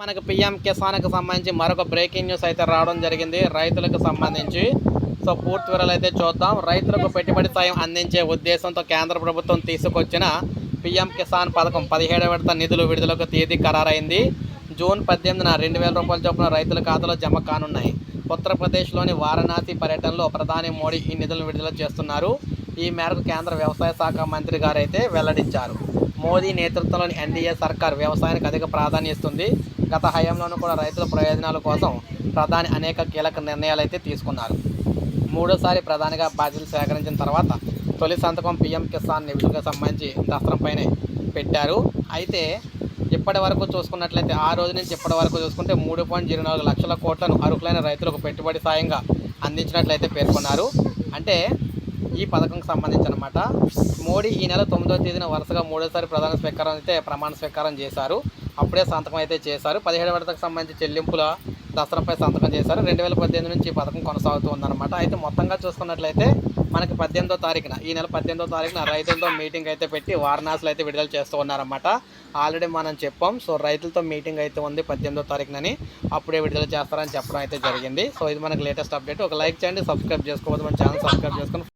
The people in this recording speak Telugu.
మనకు పిఎం కిసాన్కి సంబంధించి మరొక బ్రేకింగ్ న్యూస్ అయితే రావడం జరిగింది. రైతులకు సంబంధించి. సో పూర్తి వివరాలు అయితే చూద్దాం. రైతులకు పెట్టుబడి సాయం అందించే ఉద్దేశంతో కేంద్ర ప్రభుత్వం తీసుకొచ్చిన పిఎం కిసాన్ పథకం పదిహేడు విడత నిధులు విడుదలకు తేదీ ఖరారైంది. జూన్ పద్దెనిమిదిన రెండు వేల రూపాయల చొప్పున రైతుల ఖాతాలో జమ కానున్నాయి. ఉత్తరప్రదేశ్లోని వారణాసి పర్యటనలో ప్రధాని మోడీ ఈ నిధులను విడుదల చేస్తున్నారు. ఈ మేరకు కేంద్ర వ్యవసాయ శాఖ మంత్రి గారు అయితే వెల్లడించారు. మోదీ నేతృత్వంలోని ఎన్డీఏ సర్కార్ వ్యవసాయానికి అధిక ప్రాధాన్యత ఇస్తుంది. గత హయాంలోనూ కూడా రైతుల ప్రయోజనాల కోసం ప్రధాని అనేక కీలక నిర్ణయాలు అయితే తీసుకున్నారు. మూడోసారి ప్రధానిగా బాధ్యతలు సేకరించిన తర్వాత తొలి సంతకం పీఎం కిసాన్ నిధులకు సంబంధించి దస్త్రంపైనే పెట్టారు. అయితే ఇప్పటి వరకు చూసుకున్నట్లయితే ఆ రోజు నుంచి ఇప్పటి వరకు చూసుకుంటే మూడు పాయింట్ జీరో నాలుగు లక్షల కోట్లను అర్హులైన రైతులకు పెట్టుబడి సాయంగా అందించినట్లయితే పేర్కొన్నారు. అంటే ఈ పథకంకి సంబంధించి అనమాట మోడీ ఈ నెల తొమ్మిదో తేదీన వరుసగా మూడోసారి ప్రధాన స్వీకారం అయితే ప్రమాణ స్వీకారం చేశారు. అప్పుడే సంతకం అయితే చేశారు. పదిహేడు విడతకు సంబంధించి చెల్లింపుల దసరాపై సంతకం చేశారు. రెండు వేల పద్దెనిమిది నుంచి ఈ పథకం కొనసాగుతుందన్నమాట. అయితే మొత్తంగా చూసుకున్నట్లయితే మనకి పద్దెనిమిదో తారీఖున ఈ నెల పద్దెనిమిదో తారీఖున రైతులతో మీటింగ్ అయితే పెట్టి వారణాసులు అయితే విడుదల చేస్తూ ఉన్నారన్నమాట. ఆల్రెడీ మనం చెప్పాం. సో రైతులతో మీటింగ్ అయితే ఉంది పద్దెనిమిదో తారీఖునని. అప్పుడే విడుదల చేస్తారని చెప్పడం అయితే జరిగింది. సో ఇది మనకి లేటెస్ట్ అప్డేట్. ఒక లైక్ చేయండి సబ్స్క్రైబ్ చేసుకోవద్దు. మన ఛానల్ సబ్స్క్రైబ్ చేసుకొని